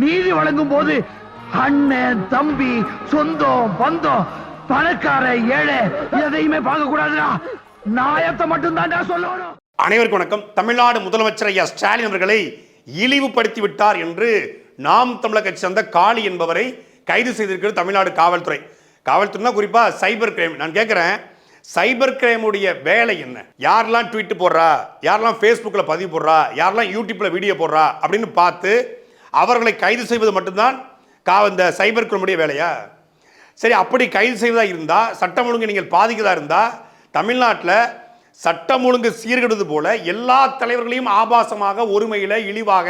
நீதி வழங்கும் போது அண்ணன் தம்பி சொந்தம் பந்தம் பணக்கார ஏழை எதையுமே பார்க்க கூடாதுடா நாயத்தை மட்டும் தான் சொல்லணும். அனைவருக்கும் வணக்கம். தமிழ்நாடு முதலமைச்சர் ஐயா ஸ்டாலின் அவர்களை இழிவுபடுத்தி விட்டார் என்று நாம் தமிழக கட்சி சேர்ந்த காளி என்பவரை கைது செய்திருக்கிறது தமிழ்நாடு காவல்துறை. காவல்துறைனா குறிப்பா சைபர் கிரைம். நான் கேட்கிறேன் சைபர் கிரைமுடைய வேலை என்ன? யாரெல்லாம் ட்வீட் போடுறா? யாரெல்லாம் ஃபேஸ்புக்கில் பதிவு போடுறா? யாரெல்லாம் யூடியூப்ல வீடியோ போடுறா? அப்படின்னு பார்த்து அவர்களை கைது செய்வது மட்டும்தான் கா இந்த சைபர் கிரைமுடைய வேலையா? சரி அப்படி கைது செய்வதாக இருந்தால் சட்டம் ஒழுங்கு நீங்கள் பாதிக்கதா இருந்தால் தமிழ்நாட்டில் சட்டம் ஒழுங்கு சீர்கெடுவது போல எல்லா தலைவர்களையும் ஆபாசமாக ஒருமையில் இழிவாக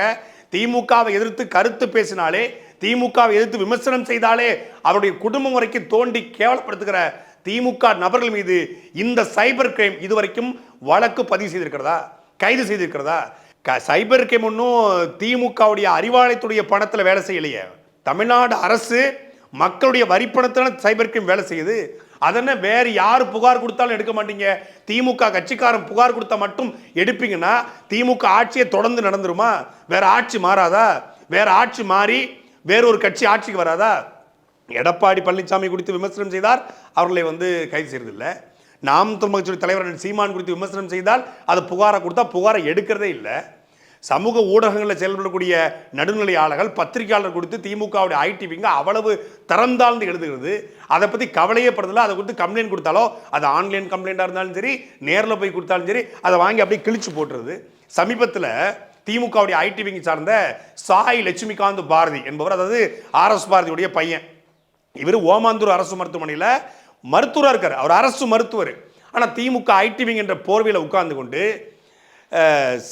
திமுகவை எதிர்த்து கருத்து பேசினாலே திமுகவை எதிர்த்து விமர்சனம் செய்தாலே அவருடைய குடும்பம் வரைக்கும் தோண்டி கேவலப்படுத்துகிற திமுக நபர்கள் மீது இந்த சைபர் கிரைம் இதுவரைக்கும் வழக்கு பதிவு செய்திருக்கிறதா? கைது செய்திருக்கிறதா? க- சைபர் கிரைம் ஒன்றும் திமுகவுடைய அறிவாலயத்துடைய பணத்தில் வேலை செய்யலையே. தமிழ்நாடு அரசு மக்களுடைய வரிப்பணத்தில் சைபர் கிரைம் வேலை செய்யுது. அதென்ன வேறு யார் புகார் கொடுத்தாலும் எடுக்க மாட்டீங்க. திமுக கட்சிக்காரன் புகார் கொடுத்தா மட்டும் எடுப்பீங்கன்னா திமுக ஆட்சியை தொடர்ந்து நடந்துருமா? வேற ஆட்சி மாறாதா? வேற ஆட்சி மாறி வேற ஒரு கட்சி ஆட்சிக்கு வராதா? எடப்பாடி பழனிசாமி குறித்து விமர்சனம் செய்தார். அவர்களை வந்து கைது செய்யறதில்லை. நாம் தமிழ் கட்சியுடைய தலைவர் சீமான் குறித்து விமர்சனம் செய்தால் அது புகாரை கொடுத்தா புகாரை எடுக்கிறதே இல்லை. சமூக ஊடகங்களில் செயல்படக்கூடிய நடுநிலையாளர்கள் பத்திரிகையாளர் கொடுத்து திமுகவுடைய ஐடிவிங்க அவ்வளவு தரந்தாழ்ந்து எழுதுகிறது. அதை பற்றி கவலையே படுறதில்ல. அதை கொடுத்து கம்ப்ளைண்ட் கொடுத்தாலோ அது ஆன்லைன் கம்ப்ளைண்ட்டாக இருந்தாலும் சரி நேரில் போய் கொடுத்தாலும் சரி அதை வாங்கி அப்படியே கிழிச்சு போட்டுறது சமீபத்தில் திமுகவுடைய ஐடிவிங்க சார்ந்த சாய் லட்சுமிகாந்த் பாரதி என்பவர் அதாவது ஆர்எஸ் பாரதியுடைய பையன். இவர் ஓமாந்தூர் அரசு மருத்துவமனையில் மருத்துவராக இருக்கார். அவர் அரசு மருத்துவர். ஆனால் திமுக ஐடிவிங் என்ற போர்வையில் உட்கார்ந்து கொண்டு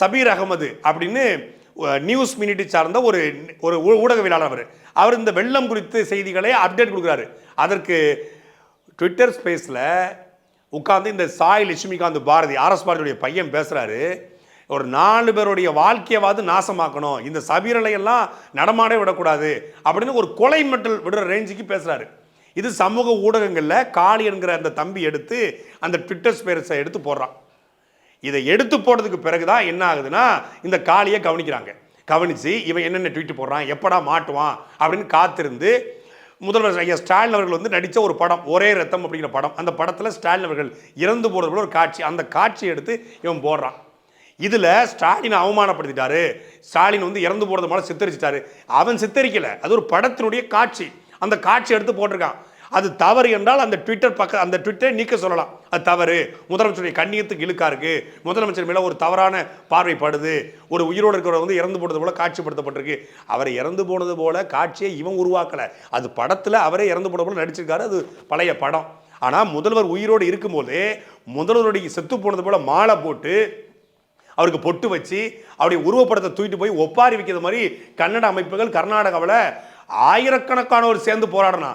சபீர் அகமது அப்படின்னு நியூஸ் மினிட்டி சார்ந்த ஒரு ஒரு ஊ- ஊடகவியலாளர் அவர். அவர் இந்த வெள்ளம் குறித்து செய்திகளை அப்டேட் கொடுக்குறாரு. அதற்கு ட்விட்டர் ஸ்பேஸில் உட்கார்ந்து இந்த சாய் லட்சுமிகாந்த் பாரதி ஆர்எஸ் பாரதியுடைய பையன் பேசுகிறாரு ஒரு நாலு பேருடைய வாழ்க்கையவாது நாசமாக்கணும். இந்த சபீரலையெல்லாம் நடமாட விடக்கூடாது அப்படின்னு ஒரு கொலை மெட்டல் விடுற ரேஞ்சுக்கு பேசுகிறாரு இது சமூக ஊடகங்களில் காளி என்கிற அந்த தம்பி எடுத்து அந்த ட்விட்டர் ஸ்பேரஸை எடுத்து போடுறான். இதை எடுத்து போடுறதுக்கு பிறகு தான் என்ன ஆகுதுன்னா இந்த காளியை கவனிக்கிறாங்க. கவனித்து இவன் என்னென்ன ட்வீட் போடுறான் எப்படா மாட்டுவான் அப்படின்னு காத்திருந்து முதல்வர் ஐயா ஸ்டாலின் அவர்கள் வந்து நடித்த ஒரு படம் ஒரே ரத்தம் அப்படிங்கிற படம். அந்த படத்தில் ஸ்டாலின் அவர்கள் இறந்து போகிறது போல ஒரு காட்சி அந்த காட்சியை எடுத்து இவன் போடுறான். இதில் ஸ்டாலினை அவமானப்படுத்திட்டாரு. ஸ்டாலின் வந்து இறந்து போகிறது மேலே சித்தரிச்சிட்டாரு. அவன் சித்தரிக்கலை. அது ஒரு படத்தினுடைய காட்சி. அந்த காட்சி எடுத்து போட்டிருக்கான். அது தவறு என்றால் அந்த ட்விட்டர் பக்க அந்த ட்விட்டரை நீக்க சொல்லலாம். அது தவறு. முதலமைச்சருடைய கண்ணியத்துக்கு இழுக்கா இருக்கு. முதலமைச்சர் மேலே ஒரு தவறான பார்வைப்படுது. ஒரு உயிரோடு இருக்கிறவர் வந்து இறந்து போனது போல காட்சிப்படுத்தப்பட்டிருக்கு. அவர் இறந்து போனது போல காட்சியை இவன் உருவாக்கலை. அது படத்தில் அவரே இறந்து போனது போல நடிச்சிருக்காரு. அது பழைய படம். ஆனால் முதல்வர் உயிரோடு இருக்கும்போதே முதல்வருடைய செத்து போனது போல மாலை போட்டு அவருக்கு பொட்டு வச்சு அவருடைய உருவப்படத்தை தூக்கிட்டு போய் ஒப்பாரி வைக்கிற மாதிரி கன்னட அமைப்புகள் கர்நாடகாவில் ஆயிரக்கணக்கானவர் சேர்ந்து போராடினா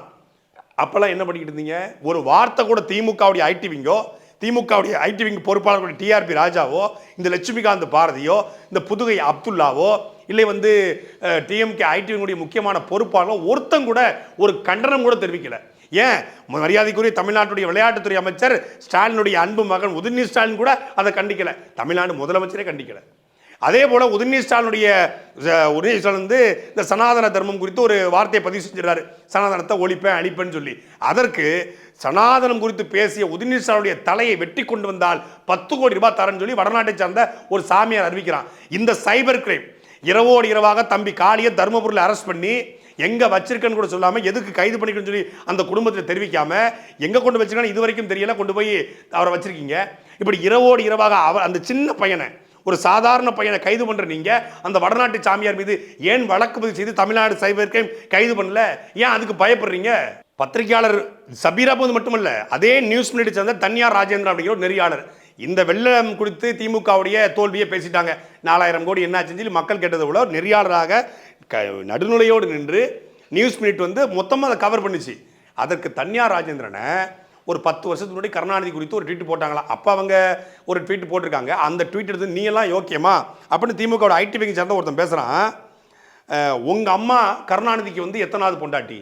அப்போல்லாம் என்ன பண்ணிக்கிட்டு இருந்தீங்க? ஒரு வார்த்தை கூட திமுகவுடைய ஐடிவிங்கோ திமுகவுடைய ஐடிவிங் பொறுப்பாளர்களுடைய டிஆர்பி ராஜாவோ இந்த லட்சுமிகாந்த் பாரதியோ இந்த புதுகை அப்துல்லாவோ இல்லை வந்து டிஎம்கே ஐடிவிங்குடைய முக்கியமான பொறுப்பாளர்களோ ஒருத்தன் கூட ஒரு கண்டனம் கூட தெரிவிக்கல. ஏன்? மரியாதைக்குரிய தமிழ்நாட்டுடைய விளையாட்டுத்துறை அமைச்சர் ஸ்டாலினுடைய அன்பு மகன் உதயநிதி ஸ்டாலின் கூட அதை கண்டிக்கல. தமிழ்நாடு முதலமைச்சரே கண்டிக்கலை. அதே போல் உதயநிதி ஸ்டாலினுடைய அஹ், உதயநிதி ஸ்டாலின் வந்து இந்த சனாதன தர்மம் குறித்து ஒரு வார்த்தையை பதிவு செஞ்சிடறாரு சனாதனத்தை ஒழிப்பேன் அழிப்பேன்னு சொல்லி. அதற்கு சனாதனம் குறித்து பேசிய உதயநிதி ஸ்டாலினுடைய தலையை வெட்டி கொண்டு வந்தால் பத்து கோடி ரூபாய் தரேன்னு சொல்லி வடநாட்டை சார்ந்த ஒரு சாமியார் அறிவிக்கிறான். இந்த சைபர் கிரைம் இரவோடு இரவாக தம்பி காளியை தருமபுரியில் அரெஸ்ட் பண்ணி எங்கே வச்சிருக்கேன்னு கூட சொல்லாமல் எதுக்கு கைது பண்ணிக்கணும்னு சொல்லி அந்த குடும்பத்தில் தெரிவிக்காமல் எங்கே கொண்டு வச்சிருக்கான்னு இது வரைக்கும் தெரியல கொண்டு போய் அவரை வச்சுருக்கீங்க. இப்படி இரவோடு இரவாக அவர் அந்த சின்ன பையனை ஒரு சாதாரண பையனை கைது பண்ணுற நீங்கள் அந்த வடநாட்டு சாமியார் மீது ஏன் வழக்கு பதிவு செய்து தமிழ்நாடு சைபர் கிரைம் கைது பண்ணல? ஏன் அதுக்கு பயப்படுறீங்க? பத்திரிகையாளர் சபீரா போது மட்டுமல்ல அதே நியூஸ் மினிட் சேர்ந்த தனியார் ராஜேந்திரன் அப்படிங்கிற ஒரு நெறியாளர். இந்த வெள்ளம் குறித்து திமுகவுடைய தோல்வியை பேசிட்டாங்க. நாலாயிரம் கோடி என்ன ஆச்சுன்னு சொல்லி மக்கள் கேட்டதை விட நெறியாளராக க நடுநிலையோடு நின்று நியூஸ் மினிட் வந்து மொத்தமாக அதை கவர் பண்ணுச்சு. அதற்கு தனியார் ராஜேந்திரனை ஒரு பத்து வருஷத்துக்கு முன்னாடி கருணாநிதி குறித்து ஒரு ட்வீட் போட்டாங்களாம் அப்போ அவங்க ஒரு ட்வீட் போட்டிருக்காங்க. அந்த ட்வீட் எடுத்து நீ எல்லாம் யோக்கியமா அப்படின்னு திமுகவோட ஐடி விங் சேர்ந்த ஒருத்தன் பேசுகிறான் உங்கள் அம்மா கருணாநிதிக்கு வந்து எத்தனாவது பொண்டாட்டி?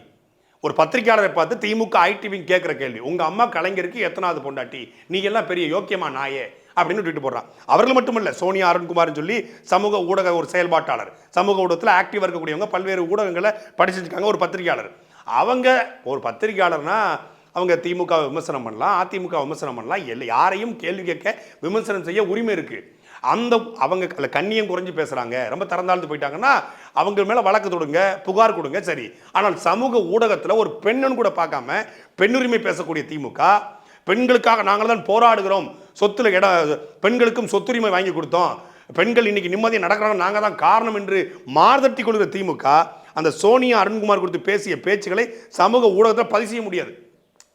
ஒரு பத்திரிக்கையாளரை பார்த்து திமுக ஐடி விங் கேட்குற கேள்வி. உங்கள் அம்மா கலைஞருக்கு எத்தனாவது பொண்டாட்டி? நீ எல்லாம் பெரிய யோக்கியமா நாயே? அப்படின்னு ட்வீட் போடுறான். அவர்கள் மட்டுமல்ல சோனியா அருண்குமார்னு சொல்லி சமூக ஊடக ஒரு செயல்பாட்டாளர். சமூக ஊடகத்தில் ஆக்டிவாக இருக்கக்கூடியவங்க பல்வேறு ஊடகங்களை படிச்சிருக்காங்க ஒரு பத்திரிகையாளர். அவங்க ஒரு பத்திரிகையாளர்னா அவங்க திமுக விமர்சனம் பண்ணலாம் அதிமுக விமர்சனம் பண்ணலாம். எல்ல யாரையும் கேள்வி கேட்க விமர்சனம் செய்ய உரிமை இருக்குது அந்த அவங்க அதில் கண்ணியம் குறைஞ்சு பேசுகிறாங்க ரொம்ப திறந்தாழ்ந்து போயிட்டாங்கன்னா அவங்க மேலே வழக்கு தொடுங்க புகார் கொடுங்க சரி. ஆனால் சமூக ஊடகத்தில் ஒரு பெண்ணுன்னு கூட பார்க்காம பெண்ணுரிமை பேசக்கூடிய திமுக பெண்களுக்காக நாங்கள் தான் போராடுகிறோம். சொத்தில் இடம் பெண்களுக்கும் சொத்துரிமை வாங்கி கொடுத்தோம். பெண்கள் இன்னைக்கு நிம்மதியாக நடக்கிறாங்க. நாங்கள் தான் காரணம் என்று மார்தட்டி கொள்கிற திமுக அந்த சோனியா அருண்குமார் கொடுத்து பேசிய பேச்சுகளை சமூக ஊடகத்தில் பதிவு செய்ய முடியாது.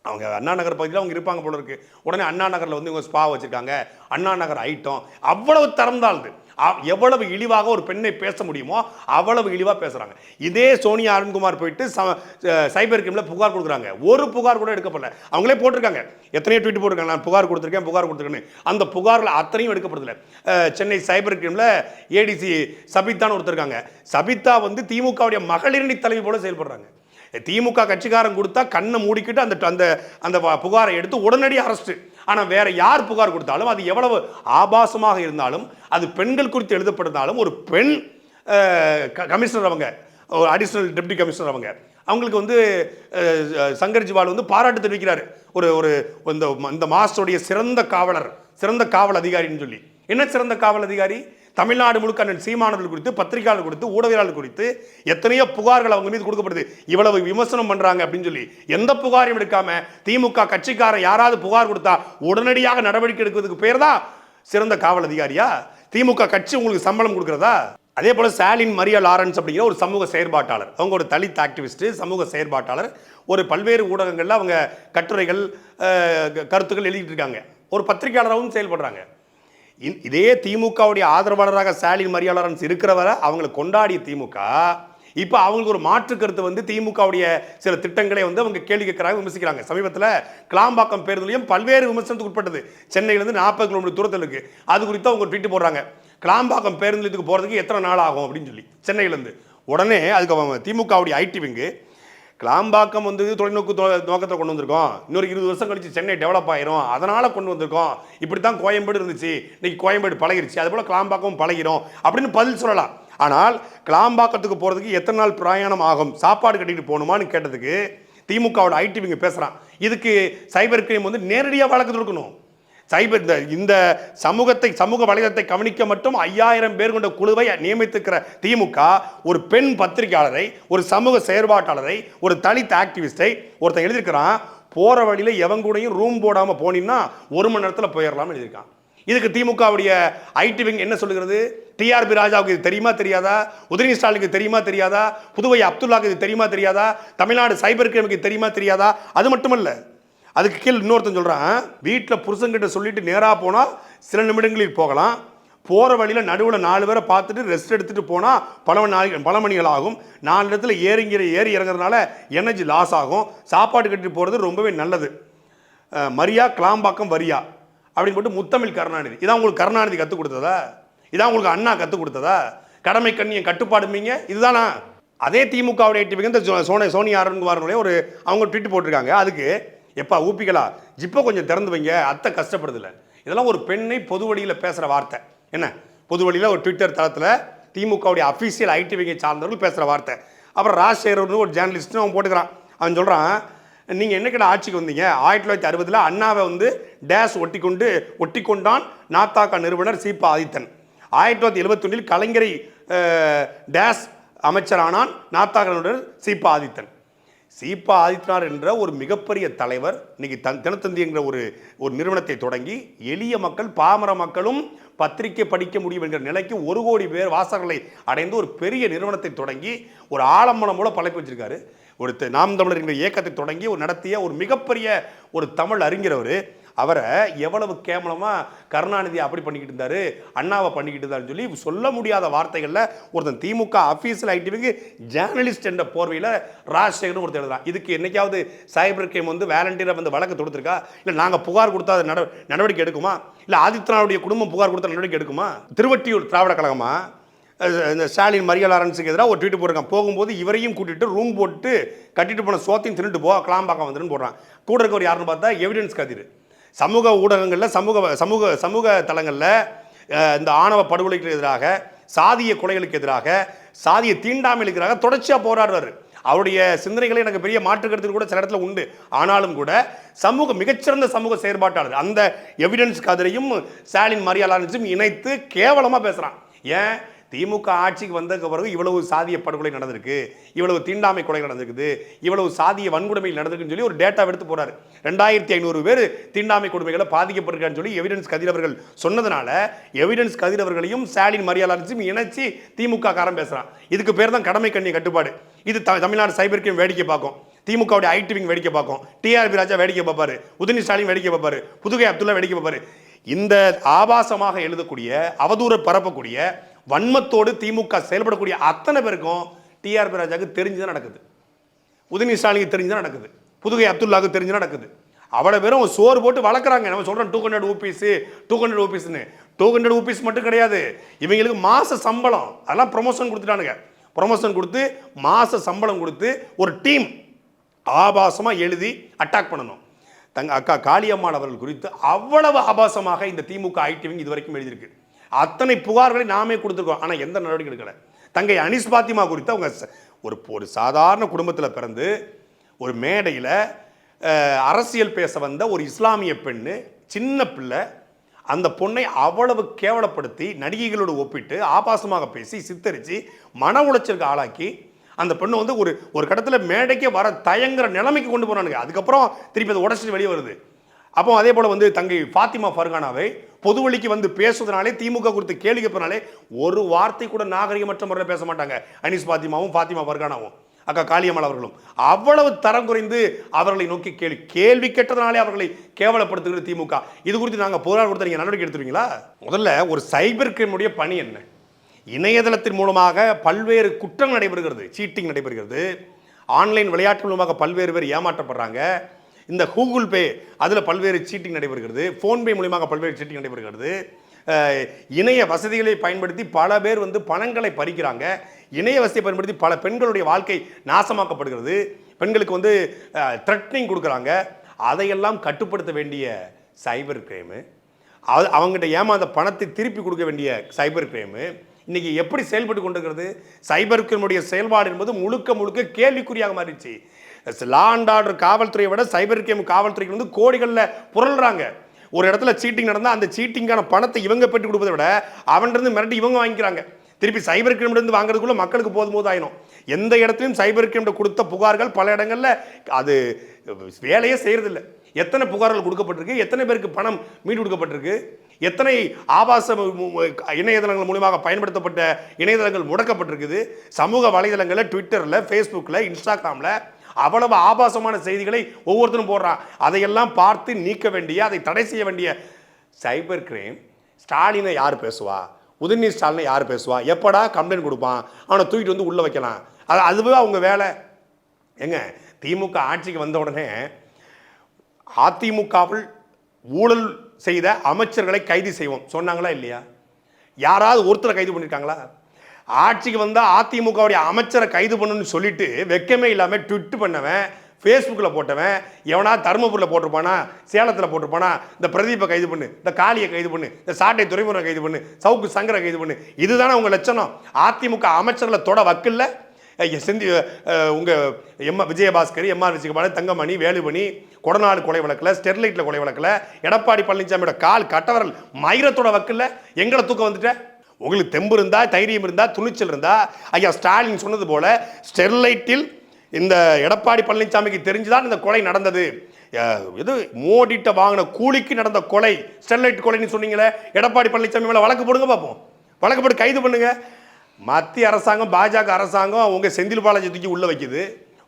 அவங்க அண்ணா நகர் பகுதியில் அவங்க இருப்பாங்க போல இருக்கு. உடனே அண்ணா நகரில் வந்து இவங்க ஸ்பா வச்சுருக்காங்க. அண்ணா நகர் ஐட்டம். அவ்வளவு திறந்தாழ்ந்து எவ்வளவு இழிவாக ஒரு பெண்ணை பேச முடியுமோ அவ்வளவு இழிவாக பேசுகிறாங்க இதே சோனியா அருண்குமார் போயிட்டு ச- சைபர் கிரைம்ல புகார் கொடுக்குறாங்க. ஒரு புகார் கூட எடுக்கப்படல. அவங்களே போட்டிருக்காங்க. எத்தனையோ ட்வீட் போட்டிருக்காங்க. நான் புகார் கொடுத்துருக்கேன் புகார் கொடுத்துருக்கேன்னு. அந்த புகாரில் அத்தனையும் எடுக்கப்படுதில்ல சென்னை சைபர் கிரைம்ல ஏடிசி சபித்தான்னு ஒருத்தர் இருக்காங்க. சபிதா வந்து திமுகவுடைய மகளிரணி தலைவி போல செயல்படுறாங்க. திமுக கட்சிக்காரன் கொடுத்தா கண்ணை மூடிக்கிட்டு அந்த அந்த அந்த புகாரை எடுத்து உடனடி அரெஸ்ட்டு ஆனால் வேற யார் புகார் கொடுத்தாலும் அது எவ்வளவு ஆபாசமாக இருந்தாலும் அது பெண்கள் குறித்து எழுதப்பட்டிருந்தாலும் ஒரு பெண் க- கமிஷனர் அவங்க ஒரு அடிஷ்னல் டெப்டி கமிஷனர் அவங்க அவங்களுக்கு வந்து சங்கர் ஜிவால் வந்து பாராட்டு தெரிவிக்கிறாரு. ஒரு ஒரு இந்த இந்த மாஸ்டருடைய சிறந்த காவலர் சிறந்த காவல் அதிகாரின்னு சொல்லி. என்ன சிறந்த காவல் அதிகாரி? தமிழ்நாடு முழுக்க அண்ணன் சீமானவர்கள் குறித்து பத்திரிகையாளர் குறித்து ஊடகவியலாளர் குறித்து எத்தனையோ புகார்கள் அவங்க மீது கொடுக்கப்படுது. இவ்வளவு விமர்சனம் பண்றாங்க அப்படின்னு சொல்லி. எந்த புகாரையும் எடுக்காம திமுக கட்சிக்காரன் யாராவது புகார் கொடுத்தா உடனடியாக நடவடிக்கை எடுக்கிறதுக்கு பேர் தான் சிறந்த காவல் அதிகாரியா? திமுக கட்சி உங்களுக்கு சம்பளம் கொடுக்குறதா? அதே போல் ஸ்டாலின் மரியா லாரன்ஸ் அப்படிங்கிற ஒரு சமூக செயற்பாட்டாளர். அவங்க ஒரு தலித் ஆக்டிவிஸ்ட்டு சமூக செயற்பாட்டாளர். ஒரு பல்வேறு ஊடகங்களில் அவங்க கட்டுரைகள் க- கருத்துக்கள் எழுதிட்டு இருக்காங்க. ஒரு பத்திரிகையாளராகவும் செயல்படுறாங்க. இதே திமுகவுடைய ஆதரவாளராக ஸ்டாலின் மரியாளரன்ஸ் இருக்கிறவரை அவங்களை கொண்டாடிய திமுக இப்போ அவங்களுக்கு ஒரு மாற்று கருத்து வந்து திமுகவுடைய சில திட்டங்களை வந்து அவங்க கேள்வி கேட்கறாங்க விமர்சிக்கிறாங்க. சமீபத்தில் கிளாம்பாக்கம் பேருந்துலையும் பல்வேறு விமர்சனத்துக்கு உட்பட்டது. சென்னையிலேருந்து நாற்பது கிலோமீட்டர் தூரத்தில் இருக்கு. அது குறித்து அவங்க ட்வீட் போடுறாங்க. கிளாம்பாக்கம் பேருந்து நிலையத்துக்கு போகிறதுக்கு எத்தனை நாள் ஆகும் அப்படின்னு சொல்லி சென்னையிலேருந்து. உடனே அதுக்கு அவங்க திமுகவுடைய ஐடி விங்கு கிளாம்பாக்கம் வந்து தொலைநோக்கு நோக்கத்தை கொண்டு வந்திருக்கோம். இன்னொரு இருபது வருஷம் கழிச்சு சென்னை டெவலப் ஆயிரும். அதனால கொண்டு வந்திருக்கோம். இப்படி தான் கோயம்பேடு இருந்துச்சு. இன்னைக்கு கோயம்பேடு பழகிருச்சு. அது போல கிளாம்பாக்கம் பழகிரும் அப்படின்னு பதில் சொல்லலாம். ஆனால் கிளாம்பாக்கத்துக்கு போகிறதுக்கு எத்தனை நாள் பிரயாணம் ஆகும்? சாப்பாடு கட்டிட்டு போகணுமான்னு கேட்டதுக்கு திமுகவோட ஐடி விங்க பேசுகிறான் இதுக்கு சைபர் கிரைம் வந்து நேரடியாக வழக்கு தொடுக்கணும். சைபர் இந்த இந்த சமூகத்தை சமூக வலைதளத்தை கவனிக்க மட்டும் ஐயாயிரம் பேர் கொண்ட குழுவை நியமித்திருக்கிற திமுக ஒரு பெண் பத்திரிகையாளரை ஒரு சமூக செயற்பாட்டாளரை ஒரு தலித் ஆக்டிவிஸ்டை ஒருத்தன் எழுதியிருக்கிறான் போகிற வழியில் எவன் கூடயும் ரூம் போடாமல் போனீங்கன்னா ஒரு மணி நேரத்தில் போயிடலாம்னு எழுதியிருக்கான். இதுக்கு திமுகவுடைய ஐடி விங் என்ன சொல்லுகிறது? டிஆர்பி ராஜாவுக்கு இது தெரியுமா தெரியாதா? உதயநிதி ஸ்டாலினுக்கு தெரியுமா தெரியாதா? புதுவை அப்துல்லாவுக்கு இது தெரியுமா தெரியாதா? தமிழ்நாடு சைபர் கிரைமுக்கு தெரியுமா தெரியாதா? அது மட்டுமல்ல அதுக்கு கீழ் இன்னொருத்தன் சொல்கிறான் வீட்டில் புருஷங்கிட்ட சொல்லிட்டு நேராக போனால் சில நிமிடங்களில் போகலாம். போகிற வழியில் நடுவில் நாலு பேரை பார்த்துட்டு ரெஸ்ட் எடுத்துகிட்டு போனால் பல நாள் பல மணிகள் ஆகும் நாலு இடத்துல ஏறிங்கிற ஏறி இறங்குறதுனால எனர்ஜி லாஸ் ஆகும். சாப்பாடு கட்டி போகிறது ரொம்பவே நல்லது. மரியா கிளாம்பாக்கம் வரியா அப்படின்னு போட்டு முத்தமிழ் கருணாநிதி. இதான் உங்களுக்கு கருணாநிதி கற்றுக் கொடுத்ததா? இதான் உங்களுக்கு அண்ணா கற்றுக் கொடுத்ததா? கடமை கண்ணியம் கட்டுப்பாடுமீங்க இதுதானா? அதே திமுகவுடைய டிவிக்கு இந்த சோனி சோனி சோனியா அருண்குமாரனுடைய ஒரு அவங்க ட்வீட் போட்டிருக்காங்க. அதுக்கு எப்பா ஊப்பிகளா? ஜிப்பை கொஞ்சம் திறந்து வைங்க அத்தை கஷ்டப்படுதில்ல இதெல்லாம் ஒரு பெண்ணை பொது வழியில் பேசுகிற வார்த்தை. என்ன? பொது வழியில் ஒரு ட்விட்டர் தளத்தில் திமுகவுடைய அஃபீஷியல் ஐடிவிங்கை சார்ந்தவர்கள் பேசுகிற வார்த்தை. அப்புறம் ராஜசேகர்னு ஒரு ஜேர்னலிஸ்ட்னு அவன் போட்டுக்கிறான். அவன் சொல்கிறான் நீங்கள் என்னைக்கிட ஆட்சிக்கு வந்தீங்க? ஆயிரத்தி தொள்ளாயிரத்தி அறுபதில் அண்ணாவை வந்து டேஸ் ஒட்டி கொண்டு ஒட்டி கொண்டான் நாத்தாக்கா நிறுவனர் சீபா ஆதித்தன். ஆயிரத்தி தொள்ளாயிரத்தி எழுபத்தொன்னில் கலைஞரை டேஸ் அமைச்சரானான் நாத்தாக்கா நிறுவனர் சீபா ஆதித்தன். சீப்பா ஆதித்யநாத் என்ற ஒரு மிகப்பெரிய தலைவர் இன்னைக்கு தன் தினத்தந்தி என்ற ஒரு ஒரு நிறுவனத்தை தொடங்கி எளிய மக்கள் பாமர மக்களும் பத்திரிகை படிக்க முடியும் என்கிற நிலைக்கு ஒரு கோடி பேர் வாசகர்களை அடைந்து ஒரு பெரிய நிறுவனத்தை தொடங்கி ஒரு ஆலம்பனம் மூலம் பழப்பி வச்சிருக்காரு. ஒரு நாம் தமிழர் என்கிற இயக்கத்தை தொடங்கி ஒரு நடத்திய ஒரு மிகப்பெரிய ஒரு தமிழ் அறிஞர் அவரை எவ்வளவு கேவலமாக கருணாநிதி அப்படி பண்ணிக்கிட்டு இருந்தாரு அண்ணாவை பண்ணிக்கிட்டு இருந்தாருன்னு சொல்லி சொல்ல முடியாத வார்த்தைகளில் ஒருத்தன் திமுக அஃபீஷியல் ஐடிவிக்கு ஜேர்னலிஸ்ட் என்ற போர்வையில் ராஜசேகர்னு ஒருத்தர் எழுதுறான். இதுக்கு என்னைக்காவது சைபர் கிரைம் வந்து வேலண்டியராக வந்து வழக்கு தொடுத்துருக்கா? இல்லை நாங்கள் புகார் கொடுத்தா அது நட நடவடிக்கை எடுக்குமா? இல்லை ஆதித்யநாளுடைய குடும்பம் புகார் கொடுத்தா நடவடிக்கை எடுக்குமா? திருவட்டியூர் திராவிட கழகமா? இந்த ஸ்டாலின் மரியா லாரன்ஸுக்கு எதிராக ஒரு ட்வீட் போட்டிருக்கான். போகும்போது இவரையும் கூட்டிட்டு ரூம் போட்டு கட்டிட்டு போன சோத்தையும் தின்னுட்டு போ கிளாம்பாக்கம் வந்துருன்னு போடுறான். கூட இருக்கவர் யாருன்னு பார்த்தா எவிடன்ஸ் கதிர். சமூக ஊடகங்களில் சமூக சமூக சமூக தளங்களில் இந்த ஆணவ படுகொலைக்கு எதிராக சாதிய கொலைகளுக்கு எதிராக சாதிய தீண்டாமைகளுக்கு எதிராக தொடர்ச்சியாக போராடுவார் அவருடைய சிந்தனைகளை எனக்கு பெரிய மாற்று கூட சில இடத்துல உண்டு. ஆனாலும் கூட சமூக மிகச்சிறந்த சமூக செயற்பாட்டாளர் அந்த எவிடன்ஸ் கதிரையும் ஸ்டாலின் மரியாதையும் இணைத்து கேவலமாக பேசுகிறான் ஏன்? திமுக ஆட்சிக்கு வந்ததுக்கு பிறகு இவ்வளவு சாதிய படுகொலை நடந்திருக்கு இவ்வளவு தீண்டாமை கொலை நடந்திருக்குது இவ்வளவு சாதிய வன்கொடுமை நடந்திருக்குன்னு சொல்லி ஒரு டேட்டா எடுத்து போறாரு. ரெண்டாயிரத்தி ஐநூறு பேர் தீண்டாமை கொடுமைகளை பாதிக்கப்பட்டிருக்கான்னு சொல்லி எவிடன்ஸ் கதிரவர்கள் சொன்னதுனால எவிடன்ஸ் கதிரவர்களையும் ஸ்டாலின் மரியாதையும் இணைச்சி திமுக காரம் பேசுகிறான் இதுக்கு பேர் தான் கடமை கண்ணி கட்டுப்பாடு. இது த- தமிழ்நாடு சைபர் கிரைம் வேடிக்கை பார்க்கும். திமுகவுடைய ஐடி விங் வேடிக்கை பார்க்கும். டிஆர்பி ராஜா வேடிக்கை பார்ப்பாரு. உதினி ஸ்டாலின் வேடிக்கை பார்ப்பாரு. புதுகை அப்துல்லா வேடிக்கை பார்ப்பாரு. இந்த ஆபாசமாக எழுதக்கூடிய அவதூற பரப்பக்கூடிய வன்மத்தோடு திமுக செயல்படக்கூடிய அத்தனை பேருக்கும் டிஆர்பி ராஜாவுக்கு தெரிஞ்சுதான் நடக்குது. உதயநிதி ஸ்டாலினுக்கு தெரிஞ்சுதான் நடக்குது. புதுகை அப்துல்லாவுக்கு தெரிஞ்சு நடக்குது. அவ்வளோ பேரும் சோறு போட்டு வளர்க்குறாங்க. நம்ம சொல்கிறோம் two hundred rupees two hundred ஊபீஸ்னு two hundred rupees மட்டும் கிடையாது. இவங்களுக்கு மாச சம்பளம். அதெல்லாம் ப்ரொமோஷன் கொடுத்துட்டானுங்க. ப்ரொமோஷன் கொடுத்து மாத சம்பளம் கொடுத்து ஒரு டீம் ஆபாசமாக எழுதி அட்டாக் பண்ணணும். தங்க அக்கா காளியம்மாள் அவர்கள் குறித்து அவ்வளவு ஆபாசமாக இந்த திமுக ஐடிவிங் இது வரைக்கும் எழுதியிருக்கு. அத்தனை புகார்களை நாமே கொடுத்துருக்கோம். ஆனால் எந்த நடவடிக்கை எடுக்கலை. தங்கை அனிஸ் பாத்திமா குறித்து அவங்க ஒரு ஒரு சாதாரண குடும்பத்தில் பிறந்து ஒரு மேடையில் அரசியல் பேச வந்த ஒரு இஸ்லாமிய பெண்ணு சின்ன பிள்ளை அந்த பொண்ணை அவ்வளவு கேவலப்படுத்தி நடிகைகளோடு ஒப்பிட்டு ஆபாசமாக பேசி சித்தரித்து மன உளைச்சலுக்கு ஆளாக்கி அந்த பெண்ணு வந்து ஒரு ஒரு கட்டத்தில் மேடைக்கே வர தயங்குற நிலைமைக்கு கொண்டு போனானுங்க. அதுக்கப்புறம் திருப்பி அதை உடச்சிட்டு வெளியே வருது. அப்போ அதே போல் வந்து தங்கை ஃபாத்திமா ஃபர்கானாவை பொதுவெளிக்கு வந்து பேசுவதனாலே திமுக குறித்து கேள்வி கேட்பதனாலே ஒரு வார்த்தை கூட நாகரிகமற்ற முறையில் பேச மாட்டாங்க. அனிஸ் ஃபாத்திமாவும் ஃபாத்திமா ஃபர்கானாவும் அக்கா காளியம்மாள் அவர்களும். அவ்வளவு தரம் குறைந்து அவர்களை நோக்கி கேள்வி கேள்வி கேட்டதனாலே அவர்களை கேவலப்படுத்துகிறது திமுக. இது குறித்து நாங்கள் போராட கொடுத்து நீங்கள் நடவடிக்கை எடுத்துருவீங்களா? முதல்ல ஒரு சைபர் கிரைமுடைய பணி என்ன? இணையதளத்தின் மூலமாக பல்வேறு குற்றம் நடைபெறுகிறது சீட்டிங் நடைபெறுகிறது. ஆன்லைன் விளையாட்டு மூலமாக பல்வேறு பேர் ஏமாற்றப்படுறாங்க. இந்த கூகுள் பே அதில் பல்வேறு சீட்டிங் நடைபெறுகிறது. ஃபோன்பே மூலியமாக பல்வேறு சீட்டிங் நடைபெறுகிறது. இணைய வசதிகளை பயன்படுத்தி பல பேர் வந்து பணங்களை பறிக்கிறாங்க. இணைய வசதியை பயன்படுத்தி பல பெண்களுடைய வாழ்க்கை நாசமாக்கப்படுகிறது. பெண்களுக்கு வந்து த்ரெட்னிங் கொடுக்குறாங்க. அதையெல்லாம் கட்டுப்படுத்த வேண்டிய சைபர் கிரைமு அது அவங்ககிட்ட ஏமாந்த பணத்தை திருப்பி கொடுக்க வேண்டிய சைபர் கிரைமு இன்றைக்கி எப்படி செயல்பட்டு கொண்டிருக்கிறது? சைபர் கிரைமுடைய செயல்பாடு என்பது முழுக்க முழுக்க கேள்விக்குறியாக மாறிடுச்சு. லா அண்ட் ஆர்டர் காவல்துறையை விட சைபர் கிரைம் காவல்துறைக்கு வந்து கோடிகளில் புரள்றாங்க. ஒரு இடத்துல சீட்டிங் நடந்தால் அந்த சீட்டிங்கான பணத்தை இவங்க பெற்று கொடுப்பதை விட அவன்கிட்ட மிரட்டி இவங்க வாங்கிக்கிறாங்க. திருப்பி சைபர் கிரைம்லேருந்து வாங்குறதுக்குள்ள மக்களுக்கு போதும் போது ஆயிடும் எந்த இடத்துலையும் சைபர் கிரைம் கொடுத்த புகார்கள் பல இடங்களில் அது வேலையே செய்கிறதில்ல எத்தனை புகார்கள் கொடுக்கப்பட்டிருக்கு? எத்தனை பேருக்கு பணம் மீட்டு கொடுக்கப்பட்டிருக்கு? எத்தனை ஆபாச இணையதளங்கள் மூலியமாக பயன்படுத்தப்பட்ட இணையதளங்கள் முடக்கப்பட்டிருக்குது? சமூக வலைதளங்களில் ட்விட்டரில் ஃபேஸ்புக்கில் இன்ஸ்டாகிராமில் அவ்வளவு ஆபாசமான செய்திகளை ஒவ்வொருத்தரும் போடுறான் அதையெல்லாம் பார்த்து நீக்க வேண்டிய அதை தடை செய்ய வேண்டிய சைபர் கிரைம் ஸ்டாலினை யார் பேசுவா? உதயநிதி ஸ்டாலினை யார் பேசுவா? எப்படா கம்ப்ளைண்ட் கொடுப்பான்? அவனை தூக்கிட்டு வந்து உள்ளே வைக்கலாம். அது அதுவே அவங்க வேலை. ஏங்க திமுக ஆட்சிக்கு வந்த உடனே அதிமுகவில் ஊழல் செய்த அமைச்சர்களை கைது செய்வோம். சொன்னாங்களா இல்லையா? யாராவது ஒருத்தரை கைது பண்ணியிருக்காங்களா ஆட்சிக்கு வந்தால் அதிமுகவுடைய அமைச்சரை கைது பண்ணணும்னு சொல்லிட்டு வெக்கமே இல்லாமல் ட்விட் பண்ணவன் ஃபேஸ்புக்கில் போட்டவன் எவனா தருமபுரியில் போட்டிருப்பானா சேலத்தில் போட்டிருப்பானா இந்த பிரதீப்பை கைது பண்ணு இந்த காளியை கைது பண்ணு இந்த சாட்டை துறைமுறை கைது பண்ணு சவுக்கு சங்கரை கைது பண்ணு. இதுதானே உங்கள் லட்சணம். அதிமுக அமைச்சர்களை தொட வக்கில்ல. சிந்தி செந்தி அஹ், எம் விஜயபாஸ்கர் எம்ஆர் விஜயபாலன் தங்கமணி வேலுமணி கொடநாடு கொலை வழக்கில் ஸ்டெர்லைட்டில் கொலை வழக்கில் எடப்பாடி பழனிசாமியோட கால் கட்டவரல் மயிரத்தோட வக்கில்ல. எங்களை தூக்க வந்துட்டேன் உங்களுக்கு தெம்பு இருந்தால் தைரியம் இருந்தால் துணிச்சல் இருந்தால் ஐயா ஸ்டாலின் சொன்னது போல் ஸ்டெர்லைட்டில் இந்த எடப்பாடி பழனிசாமிக்கு தெரிஞ்சுதான் இந்த கொலை நடந்தது. இது மோடிட்ட வாங்கின கூலிக்கு நடந்த கொலை ஸ்டெர்லைட் கொலைன்னு சொன்னீங்களே எடப்பாடி பழனிசாமி மேலே வழக்கு போடுங்க பார்ப்போம் வழக்கு போட்டு கைது பண்ணுங்க. மத்திய அரசாங்கம் பாஜக அரசாங்கம் உங்கள் செந்தில் பாலாஜி தூக்கி உள்ளே வைக்குது.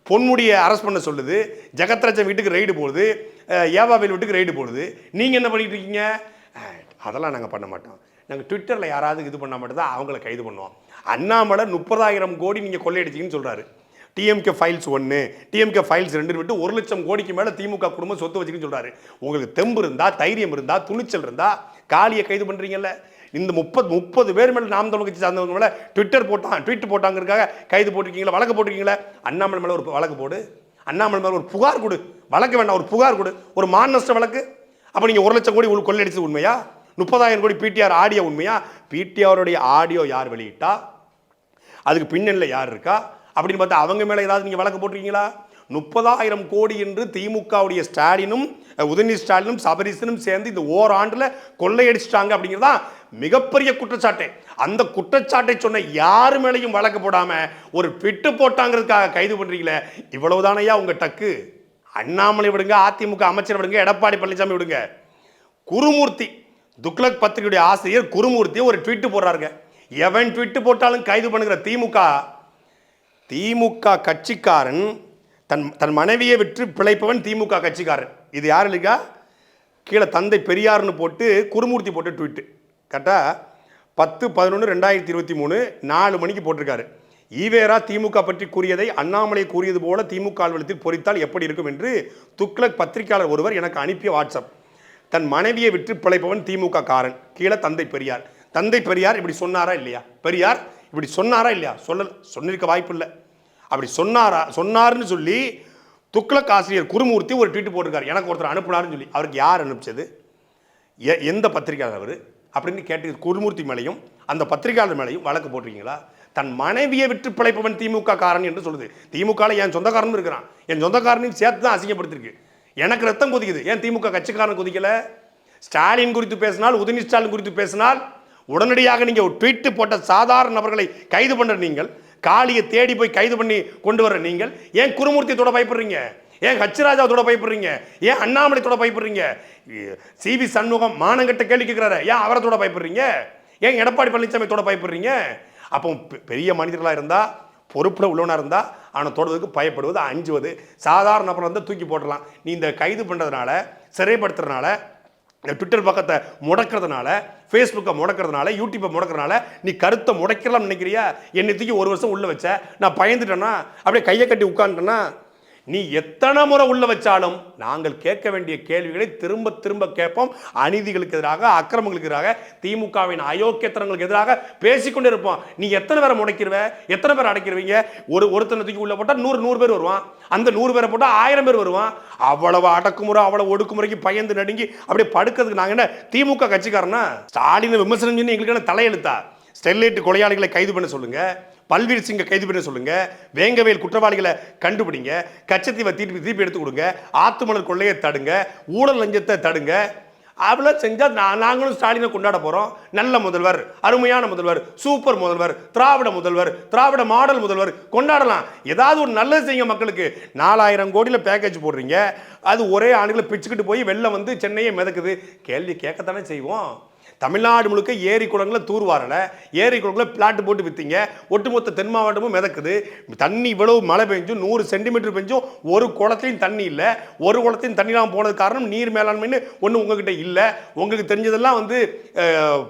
பொன்முடியை அரெஸ்ட் பண்ண சொல்லுது. ஜெகத்ராஜன் வீட்டுக்கு ரைடு போடுது. அஹ், ஏவாவேல் வீட்டுக்கு ரைடு போடுது. நீங்கள் என்ன பண்ணிட்டு இருக்கீங்க? அதெல்லாம் நாங்கள் பண்ண மாட்டோம். நாங்கள் ட்விட்டரில் யாராவது இது பண்ணால் மட்டும்தான் அவங்கள கைது பண்ணுவோம். அண்ணாமலை முப்பதாயிரம் கோடி நீங்கள் கொள்ளையடிச்சிங்கன்னு சொல்கிறாரு டிஎம்கே ஃபைல்ஸ் ஒன்று டிஎம்கே ஃபைல்ஸ் ரெண்டு விட்டு ஒரு லட்சம் கோடிக்கு மேலே திமுக குடும்பம் சொத்து வச்சுக்கின்னு சொல்கிறாரு உங்களுக்கு தெம்பு இருந்தால் தைரியம் இருந்தால் துணிச்சல் இருந்தால் காலியை கைது பண்ணுறீங்கல்ல இந்த முப்பது முப்பது பேர் மேலே நாம் தமிழ் கட்சி சார்ந்தவங்க மேலே ட்விட்டர் போட்டான் ட்வீட் போட்டாங்கிறதுக்காக கைது போட்டிருக்கீங்களா வழக்கு போட்டிருக்கீங்களா? அண்ணாமலை மேலே ஒரு வழக்கு போடு. அண்ணாமலை மேலே ஒரு புகார் கொடு. வழக்கு வேண்டாம் ஒரு புகார் கொடு. ஒரு மான் நஷ்ட வழக்கு. அப்போ நீங்கள் ஒரு லட்சம் கோடி உள் கொள்ளையடிச்சது உண்மையா? முப்பதாயிரம் கோடி பிடிஆர் ஆடியோ உண்மையா? பிடிஆருடைய ஆடியோ யார் வெளியிட்டா? அதுக்கு பின்னணியில் யார் இருக்கா? அப்படின்னு பார்த்தா அவங்க மேலே ஏதாவது நீங்கள் வழக்கு போட்டிருக்கீங்களா? முப்பதாயிரம் கோடி என்று திமுகவுடைய ஸ்டாலினும் உதயநிதி ஸ்டாலினும் சபரிசனும் சேர்ந்து இந்த ஓராண்டில் கொள்ளையடிச்சிட்டாங்க அப்படிங்கிறதா மிகப்பெரிய குற்றச்சாட்டு. அந்த குற்றச்சாட்டை சொன்ன யார் மேலேயும் வழக்கு போடாமல் ஒரு பிட்டு போட்டாங்கிறதுக்காக கைது பண்ணுறீங்களே இவ்வளவுதானையா உங்கள் டக்கு? அண்ணாமலை விடுங்க அதிமுக அமைச்சர் விடுங்க எடப்பாடி பழனிசாமி விடுங்க. குருமூர்த்தி துக்ளக் பத்திரிகையுடைய ஆசிரியர் குருமூர்த்தி ஒரு ட்விட்டு போடுறாருங்க. எவன் ட்விட்டு போட்டாலும் கைது பண்ணுகிற திமுக? திமுக கட்சிக்காரன் தன் தன் மனைவியை விற்று பிழைப்பவன் திமுக கட்சிக்காரன். இது யார் இல்லைக்கா கீழே தந்தை பெரியார்னு போட்டு குருமூர்த்தி போட்டு ட்விட்டு கரெக்டாக பத்து பதினொன்று ரெண்டாயிரத்தி இருபத்தி மூணு நாலு மணிக்கு போட்டிருக்காரு. ஈவேரா திமுக பற்றி கூறியதை அண்ணாமலை கூறியது போல திமுக அலுவலகத்தில் பொறித்தால் எப்படி இருக்கும் என்று துக்ளக் பத்திரிகையாளர் ஒருவர் எனக்கு அனுப்பிய வாட்ஸ்அப். தன் மனைவியை விற்று பிழைப்பவன் திமுக காரன் கீழே தந்தை பெரியார். தந்தை பெரியார் இப்படி சொன்னாரா இல்லையா? பெரியார் இப்படி சொன்னாரா இல்லையா? சொல்ல சொல்லியிருக்க வாய்ப்பு இல்லை. அப்படி சொன்னாரா சொன்னார்னு சொல்லி துக்ளக் ஆசிரியர் குருமூர்த்தி ஒரு ட்வீட் போட்டிருக்காரு. எனக்கு ஒருத்தர் அனுப்புனாருன்னு சொல்லி. அவருக்கு யார் அனுப்பிச்சது? எ- எந்த பத்திரிகையாளர் அவர்? அப்படின்னு கேட்டு குருமூர்த்தி மேலையும் அந்த பத்திரிகையாளர் மேலையும் வழக்கு போட்டிருக்கீங்களா? தன் மனைவியை விற்று பிழைப்பவன் திமுக காரன் என்று சொல்லுது. திமுகவில் என் சொந்தக்காரனும் இருக்கிறான். என் சொந்தக்காரனையும் சேர்த்து தான் அசிங்கப்படுத்திருக்கு. எனக்கு ரத்தம் கொதிக்குது. ஏன் திமுக கட்சிக்காரன் கொதிக்கலை? ஸ்டாலின் குறித்து பேசினால் உதயநிதி ஸ்டாலின் குறித்து பேசினால் உடனடியாக நீங்கள் ஒரு ட்வீட் போட்ட சாதாரண நபர்களை கைது பண்ணுற நீங்கள் காளியை தேடி போய் கைது பண்ணி கொண்டு வர நீங்கள் ஏன் குருமூர்த்தியத்தோட பயப்படுறீங்க? ஏன் ஹச்ராஜாவோட பயப்படுறீங்க? ஏன் அண்ணாமலைத்தோட பயப்படுறீங்க? சிவி சண்முகம் மானங்கட்ட கேள்வி கேட்குறாரு ஏன் அவரத்தோட பயப்படுறீங்க? ஏன் எடப்பாடி பழனிசாமித்தோட பயப்படுறீங்க? அப்போ பெ- பெரிய மனிதர்களாக இருந்தால் பொறுப்பில் உள்ளவனாக இருந்தால் அவனை தொடர்றதுக்கு பயப்படுவது அஞ்சுவது. சாதாரண நபர் வந்து தூக்கி போட்டுடலாம். நீ இந்த கைது பண்ணுறதுனால சிறைப்படுத்துறதுனால இந்த ட்விட்டர் பக்கத்தை முடக்கிறதுனால ஃபேஸ்புக்கை முடக்கிறதுனால யூடியூப்பை முடக்கிறதுனால நீ கருத்தை முடைக்கலாம் நினைக்கிறியா? என்னை தூக்கி ஒரு வருஷம் உள்ளே வச்ச. நான் பயந்துட்டேன்னா அப்படியே கையை கட்டி உட்காந்துட்டேன்னா நீ எத்தனை முறை உள்ள வச்சாலும் நாங்கள் கேட்க வேண்டிய கேள்விகளை திரும்ப திரும்ப கேட்போம். அநீதிகளுக்கு எதிராக அக்கிரமங்களுக்கு எதிராக திமுகவின் அயோக்கியத்தனங்களுக்கு எதிராக பேசிக்கொண்டே இருப்போம். நீ எத்தனை பேரை முடைக்கிறவ எத்தனை பேர் அடைக்கிறவங்க ஒரு ஒருத்தனை தூக்கி உள்ள போட்டால் நூறு நூறு பேர் வருவான். அந்த நூறு பேரை போட்டால் ஆயிரம் பேர் வருவான். அவ்வளவு அடக்குமுறை அவ்வளவு ஒடுக்குமுறைக்கு பயந்து நடுங்கி அப்படியே படுக்கிறதுக்கு நாங்கள் என்ன திமுக கட்சிக்காரனா? ஸ்டாலின் விமர்சனம் சொல்லி எங்களுக்கு என்ன தலையெழுத்தா? ஸ்டெர்லைட் கொலையாளிகளை கைது பண்ண சொல்லுங்கள் பல்வீர் சிங்கை கைது பண்ண சொல்லுங்க. வேங்கவேல் குற்றவாளிகளை கண்டுபிடிங்க. கச்சத்தீவை தீர்ப்பு தீர்ப்பு எடுத்து கொடுங்க. ஆத்துமலர் கொள்ளையை தடுங்க. ஊழல் லஞ்சத்தை தடுங்க. அவ்வளோ செஞ்சால் நான் நாங்களும் ஸ்டாலினை கொண்டாட போகிறோம் நல்ல முதல்வர் அருமையான முதல்வர் சூப்பர் முதல்வர் திராவிட முதல்வர் திராவிட மாடல் முதல்வர் கொண்டாடலாம். ஏதாவது ஒரு நல்லது செய்யுங்க மக்களுக்கு. நாலாயிரம் கோடியில் பேக்கேஜ் போடுறீங்க. அது ஒரே ஆண்டுகளை பிச்சுக்கிட்டு போய் வெளில வந்து சென்னையை மிதக்குது. கேள்வி கேட்கத்தானே செய்வோம். தமிழ்நாடு முழுக்க ஏரி குளங்களை தூர்வாரல. ஏரி குளங்களில் பிளாட் போட்டு விற்றீங்க ஒட்டுமொத்த தென் மாவட்டமும் மிதக்குது. தண்ணி இவ்வளவு மழை பெஞ்சும் நூறு சென்டிமீட்டர் பெஞ்சும் ஒரு குளத்தையும் தண்ணி இல்லை. ஒரு குளத்தையும் தண்ணி இல்லாமல் போனது காரணம் நீர் மேலாண்மைன்னு ஒன்று உங்ககிட்ட இல்லை. உங்களுக்கு தெரிஞ்சதெல்லாம் வந்து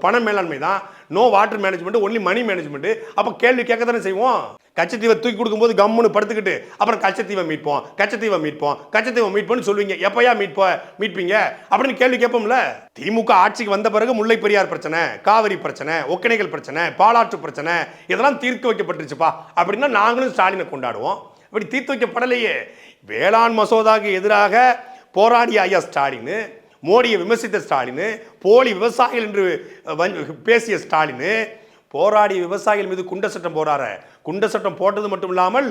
பண மேலாண்மை தான். No water management only money management அப்போ கேள்வி கேட்க தானே செய்வோம்? கச்சத்தீவை தூக்கி கொடுக்கும்போது கம்முன்னு படுத்துக்கிட்டு அப்புறம் கச்சத்தீவை மீட்போம் கச்சத்தீவை மீட்போம் கச்சத்தீவை மீட்போம்னு சொல்லுவீங்க. எப்பயா மீட்போ மீட்பீங்க? அப்படின்னு கேள்வி கேட்போம்ல? திமுக ஆட்சிக்கு வந்த பிறகு முல்லை பெரியார் பிரச்சனை காவிரி பிரச்சனை ஒக்கணைகள் பிரச்சனை பாலாற்று பிரச்சனை இதெல்லாம் தீர்க்க வைக்கப்பட்டுருச்சுப்பா அப்படின்னா நாங்களும் ஸ்டாலினை கொண்டாடுவோம். இப்படி தீர்த்து வைக்கப்படலையே. வேளாண் மசோதாவுக்கு எதிராக போராடிய ஐயா ஸ்டாலின் மோடியை விமர்சித்த ஸ்டாலின் போலி விவசாயிகள் என்று பேசிய ஸ்டாலின் போராடிய விவசாயிகள் மீது குண்ட சட்டம் போறார குண்ட சட்டம் போட்டது மட்டும் இல்லாமல்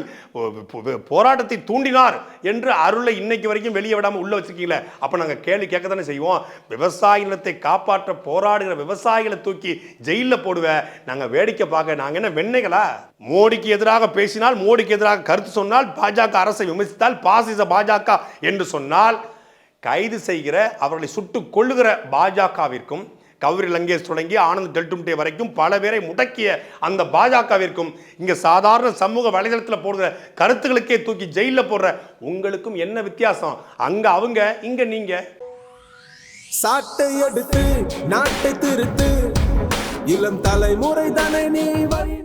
போராட்டத்தை தூண்டினார் என்று அருளை இன்னைக்கு வரைக்கும் வெளியே விடாமல் உள்ளே வச்சிருக்கீங்களே அப்போ நாங்கள் கேள்வி கேட்க தானே செய்வோம். விவசாய நிலத்தை காப்பாற்ற போராடுகிற விவசாயிகளை தூக்கி ஜெயிலில் போடுவேன் நாங்கள் வேடிக்கை பார்க்க நாங்கள் என்ன வெண்ணைகளா மோடிக்கு எதிராக பேசினால் மோடிக்கு எதிராக கருத்து சொன்னால் பாஜக அரசை விமர்சித்தால் பாசிச பாஜக என்று சொன்னால் கைது செய்கிற அவர்களை சுட்டு கொள்ளுகிற பாஜகவிற்கும் கௌரி லங்கேஷ் தொடங்கி ஆனந்த் டெல்டும்டே வரைக்கும் பல பேரை முடக்கிய அந்த பாஜகவிற்கும் இங்கே சாதாரண சமூக வலைதளத்தில் போடுற கருத்துக்களுக்கே தூக்கி ஜெயிலில் போடுற உங்களுக்கும் என்ன வித்தியாசம்? அங்கே அவங்க இங்கே நீங்கள் சாட்டை எடுத்து நாட்டை திருத்து. இளம் தலைமுறை தானே நீ வழி